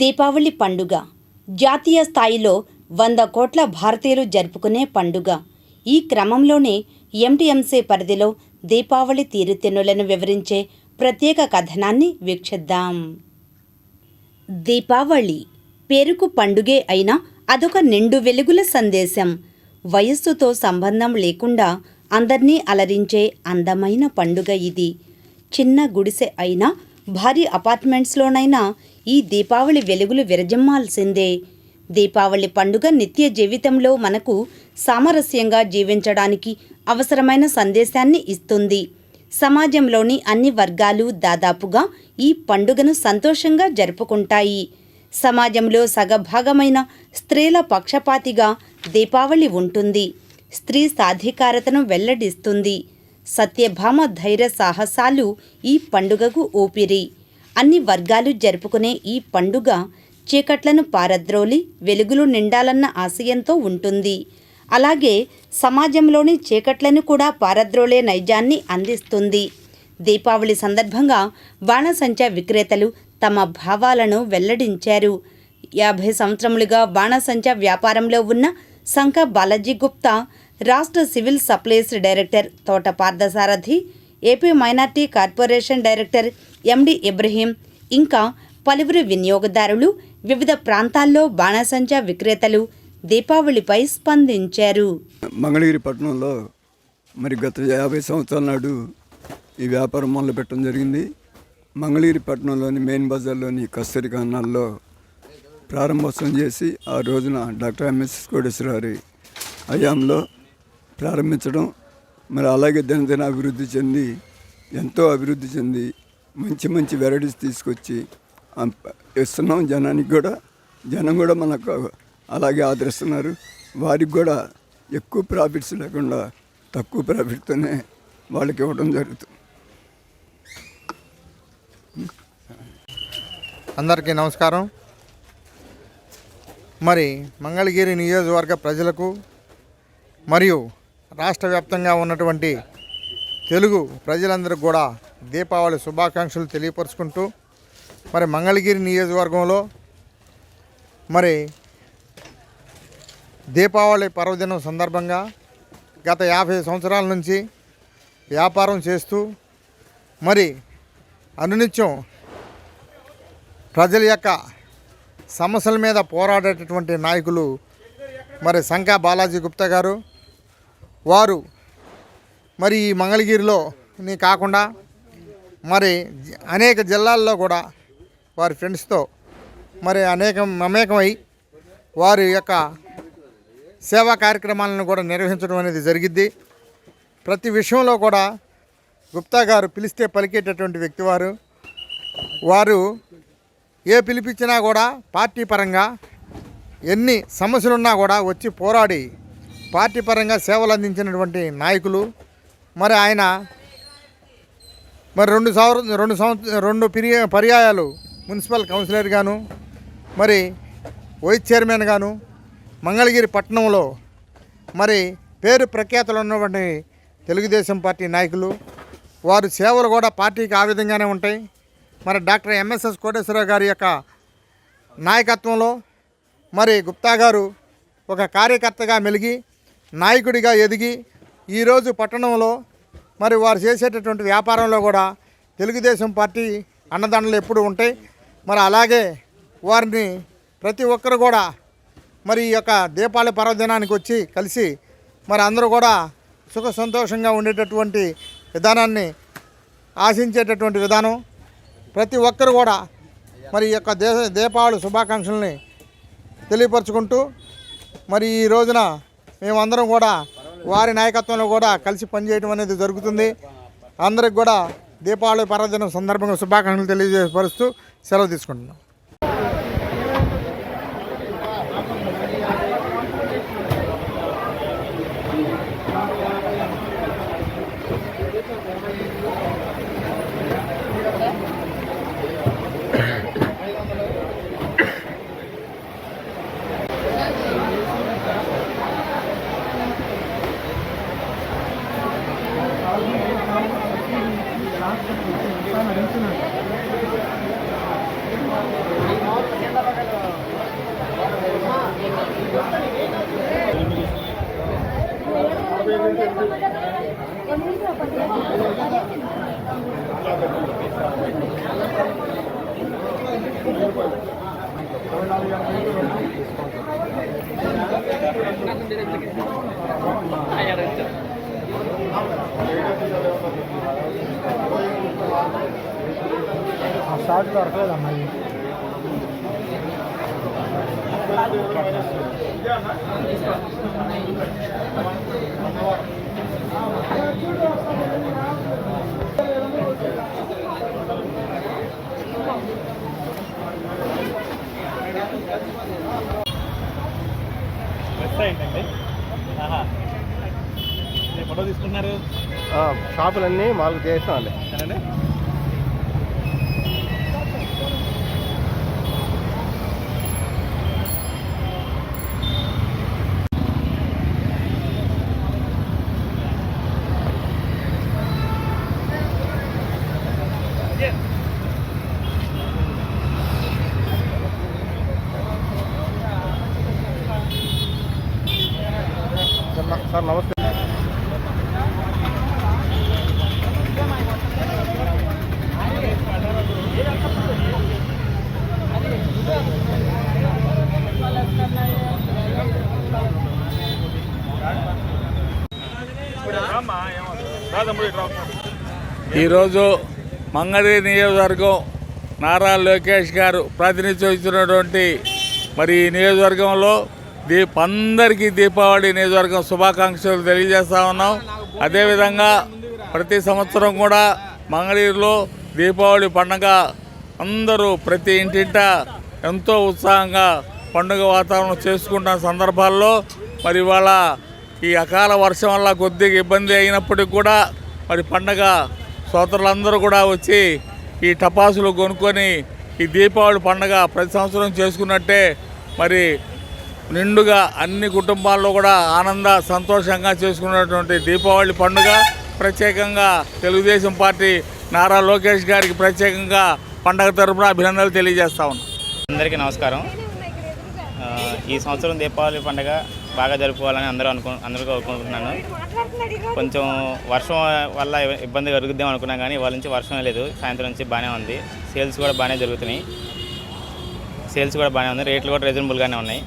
దీపావళి పండుగ. జాతీయ స్థాయిలో వంద కోట్ల భారతీయులు జరుపుకునే పండుగ. ఈ క్రమంలోనే ఎంటీఎంసీ పరిధిలో దీపావళి తీరుతెన్నులను వివరించే ప్రత్యేక కథనాన్ని వీక్షిద్దాం. దీపావళి పేరుకు పండుగే అయినా అదొక నిండు వెలుగుల సందేశం. వయస్సుతో సంబంధం లేకుండా అందర్నీ అలరించే అందమైన పండుగ ఇది. చిన్న గుడిసె అయినా భారీ అపార్ట్మెంట్స్లోనైనా ఈ దీపావళి వెలుగులు విరజిమ్మాల్సిందే దీపావళి పండుగ నిత్య జీవితంలో మనకు సామరస్యంగా జీవించడానికి అవసరమైన సందేశాన్ని ఇస్తుంది. సమాజంలోని అన్ని వర్గాలు దాదాపుగా ఈ పండుగను సంతోషంగా జరుపుకుంటాయి. సమాజంలో సగభాగమైన స్త్రీల పక్షపాతిగా దీపావళి ఉంటుంది. స్త్రీ సాధికారతను వెల్లడిస్తుంది. సత్యభామ ధైర్య సాహసాలు ఈ పండుగకు ఊపిరి. అన్ని వర్గాలు జరుపుకునే ఈ పండుగ చీకట్లను పారద్రోలి వెలుగులు నిండాలన్న ఆశయంతో ఉంటుంది. అలాగే సమాజంలోని చీకట్లను కూడా పారద్రోలే నైజాన్ని అందిస్తుంది. దీపావళి సందర్భంగా బాణసంచా విక్రేతలు తమ భావాలను వెల్లడించారు. యాభై సంవత్సరములుగా బాణసంచా వ్యాపారంలో ఉన్న సంక బాలాజీ గుప్తా రాష్ట్ర civil supplies director Thota Parthasarathi AP minority corporation director MD Ibrahim ఇంకా పలువురు వినియోగదారులు వివిధ ప్రాంతాల్లో బాణసంచా విక్రేతలు దీపావళిపై స్పందించారు. మంగళగిరి పట్టణంలో మరి గత యాభై సంవత్సరాల నాడు ఈ వ్యాపారం మొదలు పెట్టడం జరిగింది. మంగళగిరి పట్టణంలోని మెయిన్ బజార్లోని కస్తూరి కన్నాల్లో ప్రారంభోత్సవం చేసి ఆ రోజున డాక్టర్ ఎంఎస్ కోటేశ్వరరావు హయాంలో ప్రారంభించడం మరి అలాగే దినదిన అభివృద్ధి చెంది ఎంతో అభివృద్ధి చెంది మంచి మంచి వెరైటీస్ తీసుకొచ్చి ఇస్తున్నాం జనానికి కూడా. జనం కూడా మనకు అలాగే ఆదరిస్తున్నారు. వారికి కూడా ఎక్కువ ప్రాఫిట్స్ లేకుండా తక్కువ ప్రాఫిట్తోనే వాళ్ళకి ఇవ్వడం జరుగుతుంది. అందరికీ నమస్కారం. మరి మంగళగిరి నియోజకవర్గ ప్రజలకు మరియు రాష్ట్ర వ్యాప్తంగా ఉన్నటువంటి తెలుగు ప్రజలందరికీ కూడా దీపావళి శుభాకాంక్షలు తెలియపరుచుకుంటూ మరి మంగళగిరి నియోజకవర్గంలో మరి దీపావళి పర్వదినం సందర్భంగా గత యాభై సంవత్సరాల నుంచి వ్యాపారం చేస్తూ మరి అనునిత్యం ప్రజల యొక్క సమస్యల మీద పోరాడేటటువంటి నాయకులు మరి శంకా బాలాజీ గుప్తా గారు వారు మరి ఈ మంగళగిరిలో కాకుండా మరి అనేక జిల్లాల్లో కూడా వారి ఫ్రెండ్స్తో మరి అనేక మమేకమై వారి యొక్క సేవా కార్యక్రమాలను కూడా నిర్వహించడం అనేది జరిగిద్ది. ప్రతి విషయంలో కూడా గుప్తా గారు పిలిస్తే పలికేటటువంటి వ్యక్తి వారు. వారు ఏ పిలిపించినా కూడా పార్టీ పరంగా ఎన్ని సమస్యలున్నా కూడా వచ్చి పోరాడి పార్టీ పరంగా సేవలు అందించినటువంటి నాయకులు మరి ఆయన మరి రెండు సంవత్సరం రెండు సంవత్సరం రెండు పిరి పర్యాయాలు మున్సిపల్ కౌన్సిలర్గాను మరి వైస్ చైర్మన్గాను మంగళగిరి పట్టణంలో మరి పేరు ప్రఖ్యాతులు ఉన్నటువంటి తెలుగుదేశం పార్టీ నాయకులు వారి సేవలు కూడా పార్టీకి ఆ విధంగానే ఉంటాయి. మరి డాక్టర్ ఎంఎస్ఎస్ కోటేశ్వరరావు గారి యొక్క నాయకత్వంలో మరి గుప్తా గారు ఒక కార్యకర్తగా మెలిగి నాయకుడిగా ఎదిగి ఈరోజు పట్టణంలో మరి వారు చేసేటటువంటి వ్యాపారంలో కూడా తెలుగుదేశం పార్టీ అన్నదండలు ఎప్పుడు ఉంటాయి. మరి అలాగే వారిని ప్రతి ఒక్కరు కూడా మరి ఈ యొక్క దీపావళి పర్వదినానికి వచ్చి కలిసి మరి అందరూ కూడా సుఖ సంతోషంగా ఉండేటటువంటి విధానాన్ని ఆశించేటటువంటి విధానం. ప్రతి ఒక్కరు కూడా మరి ఈ యొక్క దేశ దీపావళి శుభాకాంక్షల్ని తెలియపరచుకుంటూ మరి ఈ రోజున మేమందరం కూడా వారి నాయకత్వంలో కూడా కలిసి పనిచేయడం అనేది జరుగుతుంది. అందరికి కూడా దీపావళి పర్వదినం సందర్భంగా శుభాకాంక్షలు తెలియజేపరుస్తూ సెలవు తీసుకుంటున్నాం. కింద పక్క షార్ట్ దొరకలేదు అమ్మాయి ఏంటండి? ఆహా. ఫోటో తీసుకున్నారు. షాపులన్నీ మాకు చేస్తాం అండి ఈరోజు మంగడి నియోజకవర్గం నారా లోకేష్ గారు ప్రాతినిధ్యం ఇచ్చినటువంటి మరి ఈ నియోజకవర్గంలో దీప అందరికీ దీపావళి నియోజకవర్గం శుభాకాంక్షలు తెలియజేస్తా ఉన్నాం. అదేవిధంగా ప్రతి సంవత్సరం కూడా మంగళగిరిలో దీపావళి పండగ అందరూ ప్రతి ఇంటింట ఎంతో ఉత్సాహంగా పండుగ వాతావరణం చేసుకుంటున్న సందర్భాల్లో మరి ఇవాళ ఈ అకాల వర్షం వల్ల కొద్దిగా ఇబ్బంది అయినప్పటికీ కూడా మరి పండగ సోదరులందరూ కూడా వచ్చి ఈ టపాసులు కొనుక్కొని ఈ దీపావళి పండగ ప్రతి సంవత్సరం చేసుకున్నట్టే మరి నిండుగా అన్ని కుటుంబాల్లో కూడా ఆనంద సంతోషంగా చేసుకున్నటువంటి దీపావళి పండుగ. ప్రత్యేకంగా తెలుగుదేశం పార్టీ నారా లోకేష్ గారికి ప్రత్యేకంగా పండగ తరపున అభినందనలు తెలియజేస్తా ఉన్నాం. అందరికీ నమస్కారం. ఈ సంవత్సరం దీపావళి పండుగ బాగా జరుపుకోవాలని అందరూ అనుకు అందరూ కోరుకుంటున్నాను. కొంచెం వర్షం వల్ల ఇబ్బంది కలుగుద్దాం అనుకున్నాం కానీ వాళ్ళ నుంచి వర్షం లేదు. సాయంత్రం నుంచి బాగానే ఉంది. సేల్స్ కూడా బాగానే జరుగుతున్నాయి. సేల్స్ కూడా బాగానే ఉంది. రేట్లు కూడా రీజనబుల్గానే ఉన్నాయి.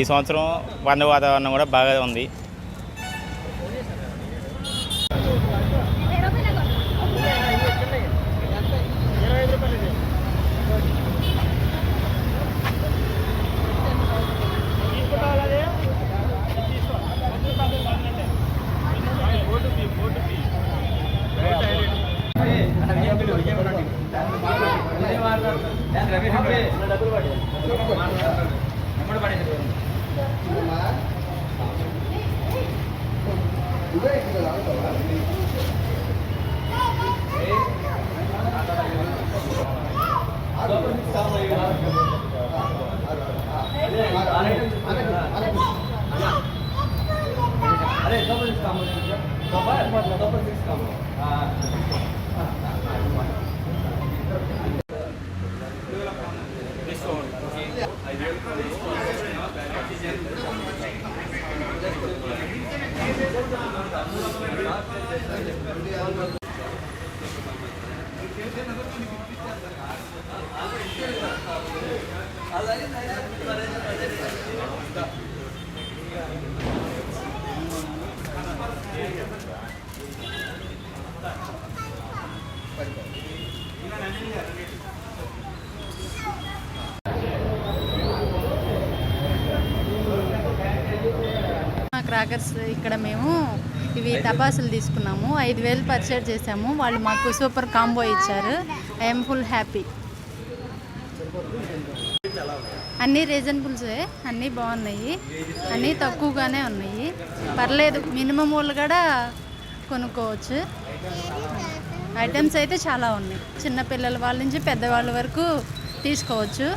ఈ సంవత్సరం పండుగ వాతావరణం కూడా బాగా ఉంది. క్రాకర్స్ ఇక్కడ మేము ఇవి టపాసులు తీసుకున్నాము. ఐదు వేలు పర్చేజ్ చేసాము వాళ్ళు మాకు సూపర్ కాంబో ఇచ్చారు. I'm full happy. అన్నీ రీజనబుల్సే. అన్నీ బాగున్నాయి. అన్నీ తక్కువగానే ఉన్నాయి. పర్లేదు మినిమం వాళ్ళు కూడా కొనుక్కోవచ్చు. ఐటమ్స్ అయితే చాలా ఉన్నాయి. చిన్నపిల్లల వాళ్ళ నుంచి పెద్దవాళ్ళ వరకు తీసుకోవచ్చు.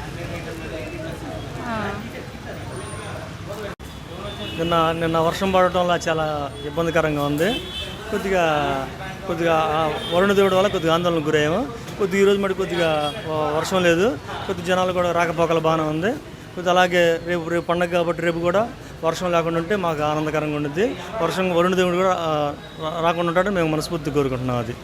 నిన్న నిన్న వర్షం పడటం వల్ల చాలా ఇబ్బందికరంగా ఉంది. కొద్దిగా కొద్దిగా వరుణ దేవుడి వల్ల కొద్దిగా ఆందోళనకు గురయ్యాము. కొద్దిగా ఈరోజు మరి కొద్దిగా వర్షం లేదు. కొద్ది జనాలు కూడా రాకపోకలు బాగానే ఉంది. కొద్దిగా అలాగే రేపు రేపు పండగ కాబట్టి రేపు కూడా వర్షం లేకుండా ఉంటే మాకు ఆనందకరంగా ఉంటుంది వర్షం వరుణ దేవుడు కూడా రాకుండా ఉంటాడని మేము మనస్ఫూర్తి కోరుకుంటున్నాం అది.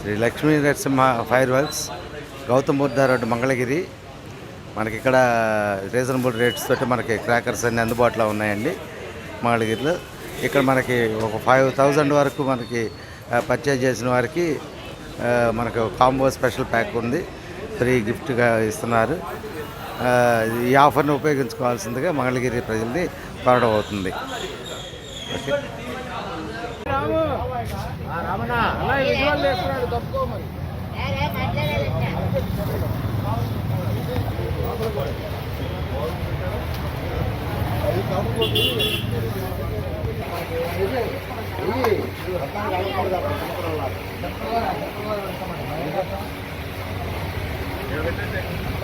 Sri Lakshmi Narasimha fireworks. Gautam Buddha road Mangalagiri. మనకి ఇక్కడ రీజనబుల్ రేట్స్ తోటి మనకి క్రాకర్స్ అన్ని అందుబాటులో ఉన్నాయండి మంగళగిరిలో. ఇక్కడ మనకి ఒక ఫైవ్ థౌజండ్ వరకు మనకి పర్చేజ్ చేసిన వారికి మనకు కాంబో స్పెషల్ ప్యాక్ ఉంది. ఫ్రీ గిఫ్ట్గా ఇస్తున్నారు. ఈ ఆఫర్ని ఉపయోగించుకోవాల్సిందిగా మంగళగిరి ప్రజల్ని కోరడం అవుతుంది. ఓకే.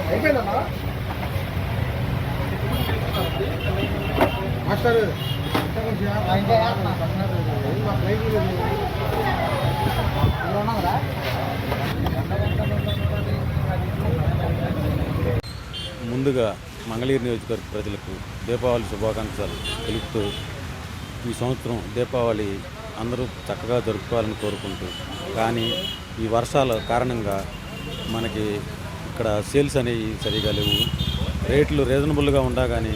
అయిపోయిందమ్మా మాస్టర్. ఇంకా ముందుగా మంగళగిరి నియోజకవర్గ ప్రజలకు దీపావళి శుభాకాంక్షలు తెలుపుతూ ఈ సంవత్సరం దీపావళి అందరూ చక్కగా జరుపుకోవాలని కోరుకుంటూ కానీ ఈ వర్షాల కారణంగా మనకి ఇక్కడ సేల్స్ అనేవి సరిగా లేవు. రేట్లు రీజనబుల్గా ఉండా కానీ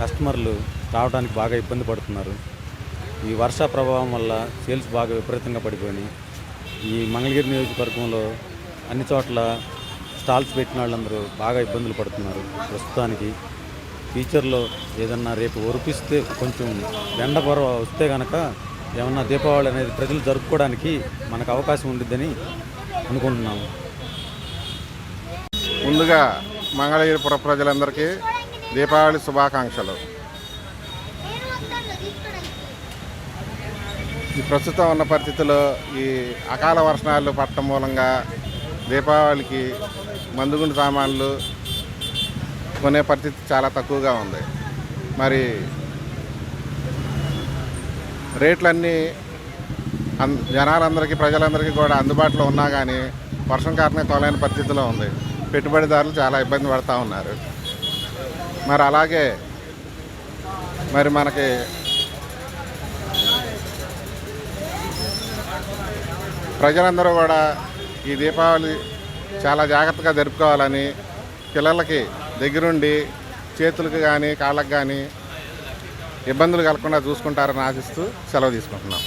కస్టమర్లు రావడానికి బాగా ఇబ్బంది పడుతున్నారు. ఈ వర్ష ప్రభావం వల్ల సేల్స్ బాగా విపరీతంగా పడిపోయినాయి. ఈ మంగళగిరి నియోజకవర్గంలో అన్ని చోట్ల స్టాల్స్ పెట్టిన వాళ్ళందరూ బాగా ఇబ్బందులు పడుతున్నారు. ప్రస్తుతానికి ఫ్యూచర్లో ఏదన్నా రేపు ఒరిపిస్తే కొంచెం ఎండ పొర వస్తే కనుక ఏమన్నా దీపావళి అనేది ప్రజలు జరుపుకోవడానికి మనకు అవకాశం ఉండిద్దని అనుకుంటున్నాము. ముందుగా మంగళగిరి పుర ప్రజలందరికీ దీపావళి శుభాకాంక్షలు. ఈ ప్రస్తుతం ఉన్న పరిస్థితుల్లో ఈ అకాల వర్షాలు పట్టడం మూలంగా దీపావళికి మందుగుండు సామాన్లు కొనే పరిస్థితి చాలా తక్కువగా ఉంది. మరి రేట్లన్నీ అన్ జనాలందరికీ ప్రజలందరికీ కూడా అందుబాటులో ఉన్నా కానీ వర్షం కారణంగా కొలైన పరిస్థితిలో ఉంది. పెట్టుబడిదారులు చాలా ఇబ్బంది పడుతూ ఉన్నారు. మరి అలాగే మరి మనకి ప్రజలందరూ కూడా ఈ దీపావళి చాలా జాగ్రత్తగా జరుపుకోవాలని పిల్లలకి దగ్గరుండి చేతులకు కానీ కాళ్ళకు కానీ ఇబ్బందులు కలగకుండా చూసుకుంటారని ఆశిస్తూ సెలవు తీసుకుంటున్నాం.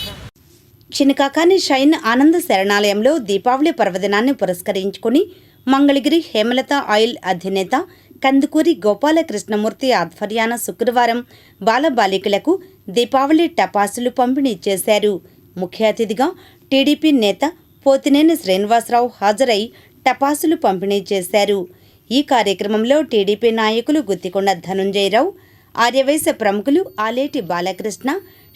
చినకాకాని షైన్ ఆనంద శరణాలయంలో దీపావళి పర్వదినాన్ని పురస్కరించుకుని మంగళగిరి హేమలత ఆయిల్ అధినేత కందుకూరి గోపాలకృష్ణమూర్తి ఆధ్వర్యాన శుక్రవారం బాలబాలికలకు దీపావళి టపాసులు పంపిణీ చేశారు. ముఖ్య అతిథిగా టీడీపీ నేత పోతినేని శ్రీనివాసరావు హాజరై టపాసులు పంపిణీ చేశారు. ఈ కార్యక్రమంలో టీడీపీ నాయకులు గుత్తికొండ ధనుంజయరావు ఆర్యవైశ్య ప్రముఖులు Aleti Balakrishna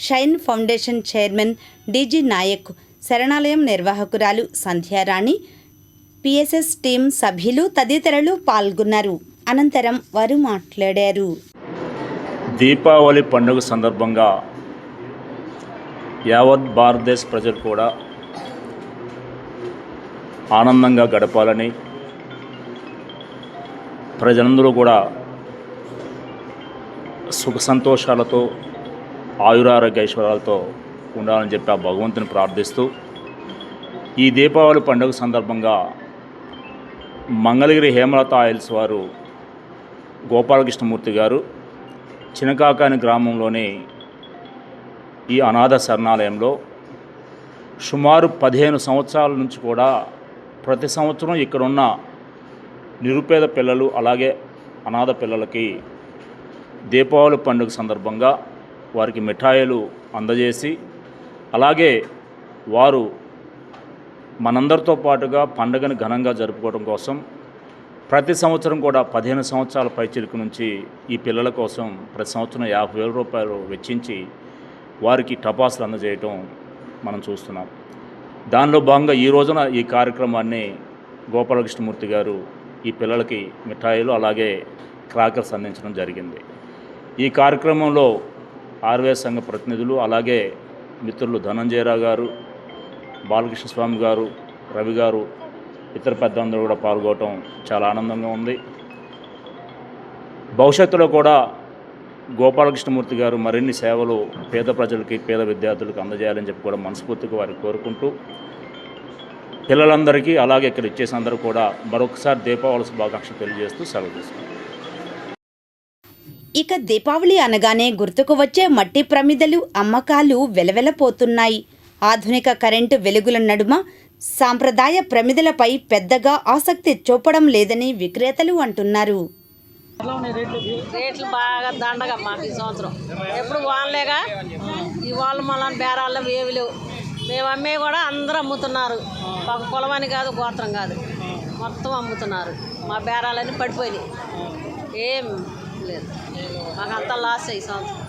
shine foundation chairman DG Nayak శరణాలయం నిర్వాహకురాలు సంధ్యారాణి పిఎస్ఎస్ టీం సభ్యులు తదితరులు పాల్గొన్నారు. అనంతరం వారు మాట్లాడారు. దీపావళి పండుగ సందర్భంగా యావత్ భారతదేశ ప్రజలు కూడా ఆనందంగా గడపాలని ప్రజలందరూ కూడా సుఖ సంతోషాలతో ఆయురారోగ్య ఐశ్వర్యాలతో ఉండాలని చెప్పి ఆ భగవంతుని ప్రార్థిస్తూ ఈ దీపావళి పండుగ సందర్భంగా మంగళగిరి హేమలత ఆయిల్స్ వారు గోపాలకృష్ణమూర్తి గారు చినకాకాని గ్రామంలోని ఈ అనాథ శరణాలయంలో సుమారు పదిహేను సంవత్సరాల నుంచి కూడా ప్రతి సంవత్సరం ఇక్కడున్న నిరుపేద పిల్లలు అలాగే అనాథ పిల్లలకి దీపావళి పండుగ సందర్భంగా వారికి మిఠాయిలు అందజేసి అలాగే వారు మనందరితో పాటుగా పండుగను ఘనంగా జరుపుకోవడం కోసం ప్రతి సంవత్సరం కూడా పదిహేను సంవత్సరాల పైచిలుకు నుంచి ఈ పిల్లల కోసం ప్రతి సంవత్సరం యాభై వేల రూపాయలు వెచ్చించి వారికి టపాసులు అందజేయటం మనం చూస్తున్నాం. దానిలో భాగంగా ఈ రోజున ఈ కార్యక్రమాన్ని గోపాలకృష్ణమూర్తి గారు ఈ పిల్లలకి మిఠాయిలు అలాగే క్రాకర్స్ అందించడం జరిగింది. ఈ కార్యక్రమంలో ఆర్వే సంఘ ప్రతినిధులు అలాగే మిత్రులు ధనంజయరావు గారు బాలకృష్ణ స్వామి గారు రవి గారు ఇతర పెద్దలందరూ కూడా పాల్గొనడం చాలా ఆనందంగా ఉంది. భవిష్యత్తులో కూడా గోపాలకృష్ణమూర్తి గారు మరిన్ని సేవలు పేద ప్రజలకి పేద విద్యార్థులకు అందజేయాలని చెప్పి కూడా మనస్ఫూర్తిగా వారికి కోరుకుంటూ పిల్లలందరికీ అలాగే ఇక్కడ ఇచ్చేసి అందరూ కూడా మరొకసారి దీపావళి శుభాకాంక్షలు తెలియజేస్తూ సెలవు తీసుకుంటాం ఇక దీపావళి అనగానే గుర్తుకు వచ్చే మట్టి ప్రమిదలు అమ్మకాలు వెలవెలపోతున్నాయి. ఆధునిక కరెంటు వెలుగుల నడుమ సాంప్రదాయ ప్రమిదలపై పెద్దగా ఆసక్తి చూపడం లేదని విక్రేతలు అంటున్నారు. రేట్లు? బాగా దండగా మాకు ఈ సంవత్సరం. ఎప్పుడు వానలేగా? ఈ వాళ్ళు మళ్ళీ బేరాల్లో ఏవి లేవు. మేము అమ్మే కూడా అందరూ అమ్ముతున్నారు. ఒక కులమని కాదు గోత్రం కాదు. మొత్తం అమ్ముతున్నారు. మా బేరాలన్నీ పడిపోయినాయి. ఏం లేదు. మాకు అంతా లాస్ ఈ సంవత్సరం.